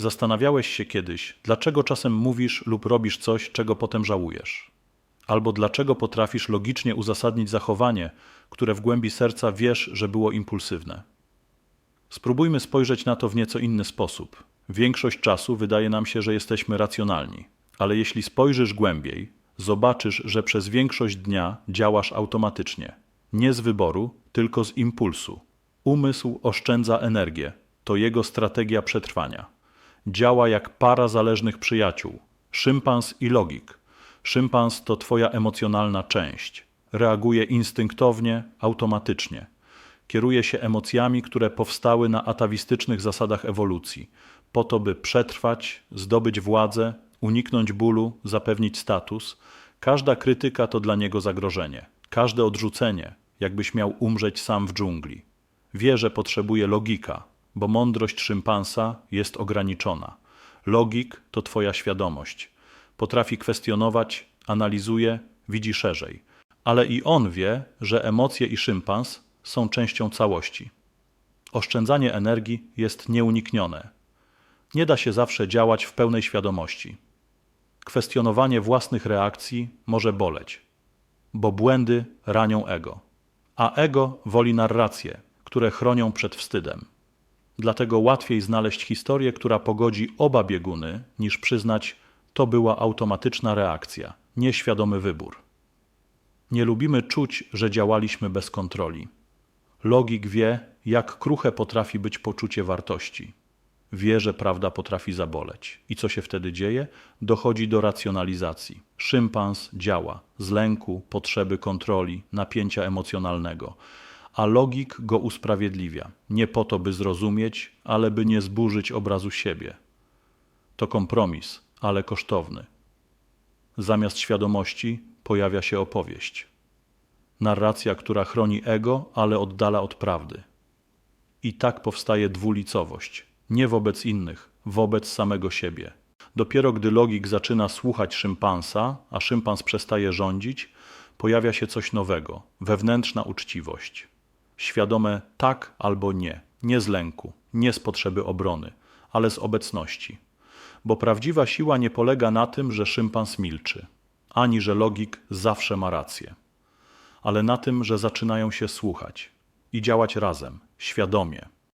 Zastanawiałeś się kiedyś, dlaczego czasem mówisz lub robisz coś, czego potem żałujesz? Albo dlaczego potrafisz logicznie uzasadnić zachowanie, które w głębi serca wiesz, że było impulsywne? Spróbujmy spojrzeć na to w nieco inny sposób. Większość czasu wydaje nam się, że jesteśmy racjonalni, ale jeśli spojrzysz głębiej, zobaczysz, że przez większość dnia działasz automatycznie. Nie z wyboru, tylko z impulsu. Umysł oszczędza energię, to jego strategia przetrwania. Działa jak para zależnych przyjaciół szympans i logik. Szympans to twoja emocjonalna część. Reaguje instynktownie, automatycznie kieruje się emocjami, które powstały na atawistycznych zasadach ewolucji, po to, by przetrwać, zdobyć władzę, uniknąć bólu, zapewnić status. Każda krytyka to dla niego zagrożenie, każde odrzucenie, jakbyś miał umrzeć sam w dżungli. Wie, że potrzebuje logika, bo mądrość szympansa jest ograniczona. Logik to twoja świadomość. Potrafi kwestionować, analizuje, widzi szerzej. Ale i on wie, że emocje i szympans są częścią całości. Oszczędzanie energii jest nieuniknione. Nie da się zawsze działać w pełnej świadomości. Kwestionowanie własnych reakcji może boleć, bo błędy ranią ego, a ego woli narracje, które chronią przed wstydem. Dlatego łatwiej znaleźć historię, która pogodzi oba bieguny, niż przyznać, to była automatyczna reakcja, nieświadomy wybór. Nie lubimy czuć, że działaliśmy bez kontroli. Logik wie, jak kruche potrafi być poczucie wartości. Wie, że prawda potrafi zaboleć. I co się wtedy dzieje? Dochodzi do racjonalizacji. Szympans działa z lęku, potrzeby kontroli, napięcia emocjonalnego, a logik go usprawiedliwia. Nie po to, by zrozumieć, ale by nie zburzyć obrazu siebie. To kompromis, ale kosztowny. Zamiast świadomości pojawia się opowieść narracja, która chroni ego, ale oddala od prawdy. I tak powstaje dwulicowość, nie wobec innych, wobec samego siebie. Dopiero gdy logik zaczyna słuchać szympansa, a szympans przestaje rządzić, pojawia się coś nowego wewnętrzna uczciwość. Świadome tak albo nie, nie z lęku, nie z potrzeby obrony, ale z obecności. Bo prawdziwa siła nie polega na tym, że szympans milczy, ani że logik zawsze ma rację ale na tym, że zaczynają się słuchać i działać razem, świadomie,